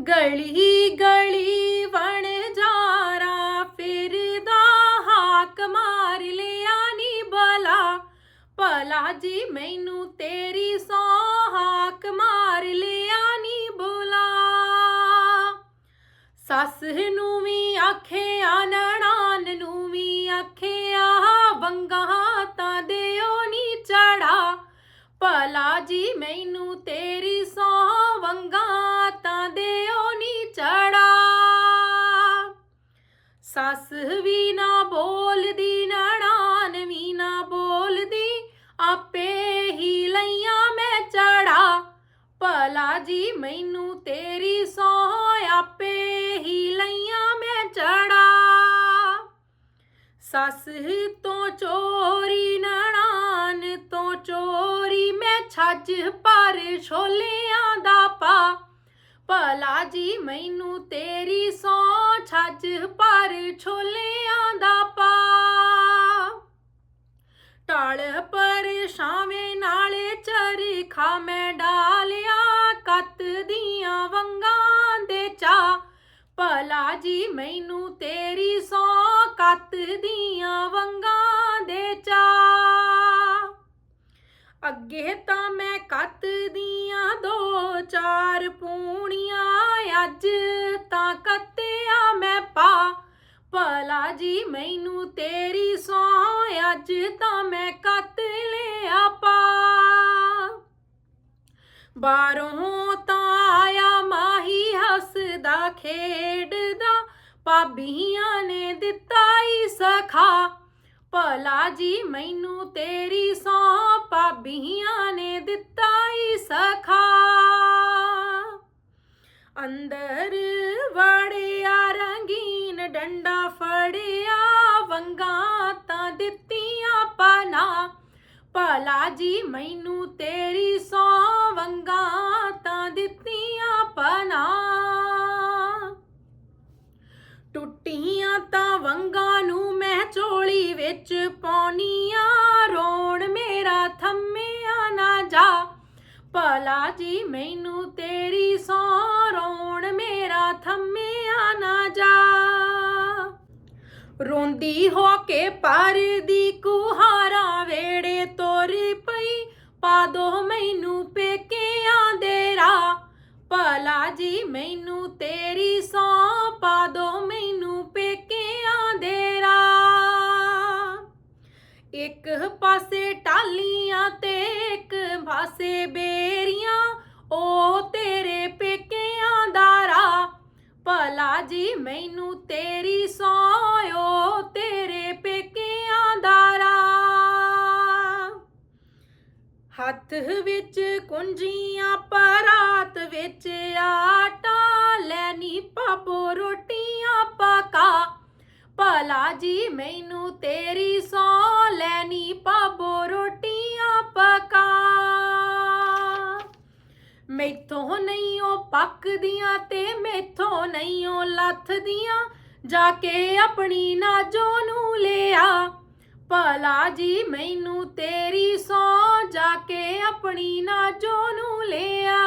ਗਲੀ ਗਲੀ ਵਣ ਜਾਰਾ, ਫਿਰਦਾ ਹਾਕ ਮਾਰ ਲਿਆ ਨੀ ਬਲਾ। ਭਲਾ ਜੀ ਮੈਨੂੰ ਤੇਰੀ ਸੌ ਹਾਕ ਮਾਰ ਲਿਆ ਨੀ ਬੁਲਾ। ਸੱਸ ਨੂੰ ਵੀ ਆਖਿਆ, ਨਣਾਨ ਨੂੰ ਵੀ ਆਖਿਆ, ਵੰਗਾ ਤਾਂ ਦਿਓ ਨੀ ਚੜਾ। ਭਲਾ ਜੀ ਮੈਨੂੰ ਸੱਸ ਵੀ ਨਾ ਬੋਲਦੀ ਨਣਾਨ ਵੀ ਨਾ ਬੋਲਦੀ। ਆਪੇ ਹੀ ਲਈਆਂ ਮੈਂ ਚੜਾ। ਭਲਾ ਜੀ, ਮੈਨੂੰ ਤੇਰੀ ਸੌ ਆਪੇ ਹੀ ਲਈਆਂ ਮੈਂ ਚੜਾ। ਸੱਸ ਤੋਂ ਚੋਰੀ ਨਣਾਨ ਤੋਂ ਚੋਰੀ, ਮੈਂ ਛੱਜ ਪਰ ਛੋਲਿਆਂ ਦਾ ਪਾ। ਭਲਾ ਜੀ ਮੈਨੂੰ ਤੇਰੀ ਸੌ ਛੱਜ ਪਰ ਛੋਲਿਆਂ ਦਾ ਪਾ ਟਾਲ ਪਰ ਛਾਵੇਂ ਨਾਲੇ ਚਰਖਾ ਮੈਂ ਡਾਲਿਆ ਕੱਤ ਦੀਆਂ ਵੰਗਾਂ ਦੇ ਚਾ ਭਲਾ ਜੀ ਮੈਨੂੰ ਤੇਰੀ ਸੌ ਕੱਤ ਦੀਆਂ ਵੰਗਾਂ ਦੇ ਚਾ ਅੱਗੇ ਤਾਂ ਮੈਂ ਕੱਤ ਦੀਆਂ ਚਾਰ ਪੂਣੀਆਂ ਅੱਜ ਤਾਂ ਕੱਤਿਆ ਮੈਂ ਪਾ। ਭਲਾ ਜੀ, ਮੈਨੂੰ ਤੇਰੀ ਸੌ ਅੱਜ ਤਾਂ ਮੈਂ ਕੱਤ ਲਿਆ ਪਾ। ਬਾਹਰੋਂ ਤਾਂ ਆਇਆ ਮਾਹੀ ਹੱਸਦਾ, ਖੇਡਦਾ, ਭਾਬੀਆਂ ਨੇ ਦਿੱਤਾ ਈ ਸਖਾ। ਭਲਾ ਜੀ, ਮੈਨੂੰ ਤੇਰੀ ਸੌ ਭਾਬੀਆਂ ਨੇ ਦਿੱਤਾ ਸਖਾ ਅੰਦਰ ਵੜਿਆ ਰੰਗੀਨ ਡੰਡਾ ਫੜਿਆ ਵੰਗਾ ਤਾਂ ਦਿੱਤੀਆਂ ਪਨਾ ਭਲਾ ਜੀ ਮੈਨੂੰ ਤੇਰੀ ਸੌ ਵੰਗਾ ਭਲਾ ਜੀ, ਮੈਨੂੰ ਤੇਰੀ ਸੌ ਰੋਣ ਮੇਰਾ ਥੰਮਿਆ ਨਾ ਜਾ। ਰੋਂਦੀ ਹੋ ਕੇ ਪਰਦੀ ਕੁਹਾਰਾ ਵੇੜੇ ਤੋਰ ਪਈ, ਪਾ ਦੋ ਮੈਨੂੰ ਪੇਕਿਆਂ ਦੇ ਰਾਹ। ਭਲਾ ਜੀ, ਮੈਨੂੰ ਤੇਰੀ ਸੌ ਪਾ ਦੋ ਮੈਨੂੰ ਪੇਕਿਆਂ ਦੇ ਰਾਹ। ਇੱਕ ਪਾਸੇ ਟਾਲੀਆਂ ਤੇ ਇੱਕ ਪਾਸੇ ਭਲਾ ਜੀ, ਮੈਨੂੰ ਤੇਰੀ ਸੌ ਤੇਰੇ ਪੇਕਿਆਂ ਦਾ ਰਾਹ। ਹੱਥ ਵਿੱਚ ਕੁੰਜੀਆਂ, ਪਰਾਤ ਵਿੱਚ ਆਟਾ ਲੈਣੀ ਪਾਪੋ ਰੋਟੀਆਂ ਪਕਾ। ਭਲਾ ਜੀ, ਮੈਨੂੰ ਤੇਰੀ ਸੌ ਲੈਣੀ ਪਾਪੋ ਪੱਕਦੀਆਂ ਤੇ ਮੈਥੋਂ ਨਹੀਂ ਲੱਥਦੀਆਂ, ਜਾ ਕੇ ਆਪਣੀ ਨਾਜੋ ਨੂੰ ਲਿਆ। ਭਲਾ ਜੀ, ਮੈਨੂੰ ਤੇਰੀ ਸੌ ਜਾ ਕੇ ਆਪਣੀ ਨਾਜੋ ਨੂੰ ਲਿਆ।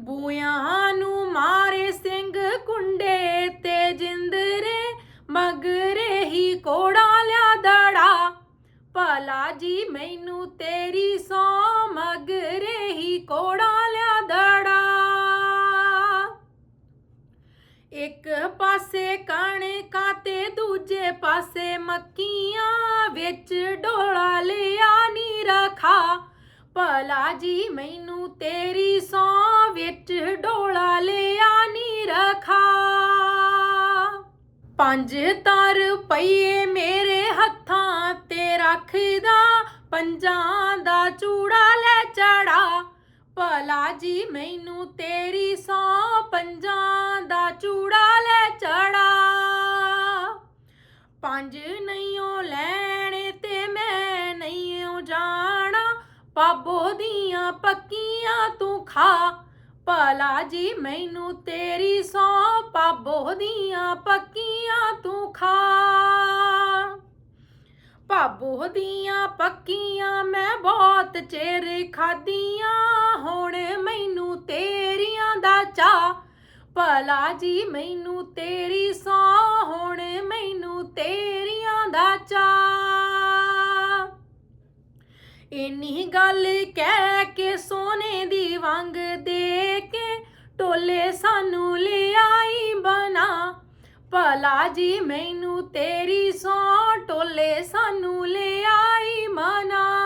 ਬੂਆਂ ਨੂੰ ਮਾਰੇ ਸਿੰਘ ਕੁੰਡੇ ਤੇ ਜਿੰਦਰੇ ਮਗਰੇ ਹੀ ਕੋੜਾ ਭਲਾ ਜੀ, ਮੈਨੂੰ ਤੇਰੀ ਸੌ ਮਗਰੇ ਹੀ ਕੋੜਾ ਲਿਆ ਦੜਾ। ਇੱਕ ਪਾਸੇ ਕਣਕਾਂ ਤੇ ਦੂਜੇ ਪਾਸੇ ਮੱਕੀਆਂ ਵਿੱਚ ਡੋਲਾ ਲਿਆ ਨੀ ਰਖਾ। ਭਲਾ ਜੀ, ਮੈਨੂੰ ਤੇਰੀ ਸੌ ਵਿੱਚ ਡੋਲਾ ਲਿਆ ਨੀ ਰਖਾ। ਪੰਜ ਤਰ ਪਈਏ ਮੇਰੇ ਹੱਥਾਂ ਰੱਖਦਾ, ਪੰਜਾਂ ਦਾ ਚੂੜਾ ਲੈ ਚੜਾ। ਭਲਾ ਜੀ, ਮੈਨੂੰ ਤੇਰੀ ਸੌ ਪੰਜਾਂ ਦਾ ਚੂੜਾ ਲੈ ਚੜਾ। ਪੰਜ ਨਹੀਂਓ ਲੈਣੇ ਤੇ ਮੈਂ ਨਹੀਂਓ ਜਾਣਾ। ਪਾਬੋ ਦੀਆਂ ਪੱਕੀਆਂ ਤੂੰ ਖਾ। ਭਲਾ ਜੀ, ਮੈਨੂੰ ਤੇਰੀ ਸੌ ਪਾਬੋ ਦੀਆਂ ਪੱਕੀਆਂ ਤੂੰ ਖਾ। ਭਾਬੋ ਦੀਆਂ ਪੱਕੀਆਂ ਮੈਂ ਬਹੁਤ ਚਿਰ ਖਾਦੀਆਂ ਹੁਣ ਮੈਨੂੰ ਤੇਰੀਆਂ ਦਾ ਚਾ ਭਲਾ ਜੀ, ਮੈਨੂੰ ਤੇਰੀ ਸੌ, ਹੁਣ ਮੈਨੂੰ ਤੇਰੀਆਂ ਦਾ ਚਾ ਇੰਨੀ ਗੱਲ ਕਹਿ ਕੇ ਸੋਨੇ ਦੀ ਵੰਗ ਦੇ ਕੇ ਟੋਲੇ ਸਾਨੂੰ ਲਿਆਈ ਬਣਾ। ਭਲਾ ਜੀ ਮੈਨੂੰ ਤੇਰੀ ਸੌ ਟੋਲੇ ਸਾਨੂੰ ਲੈ ਆਈ ਮਨਾ।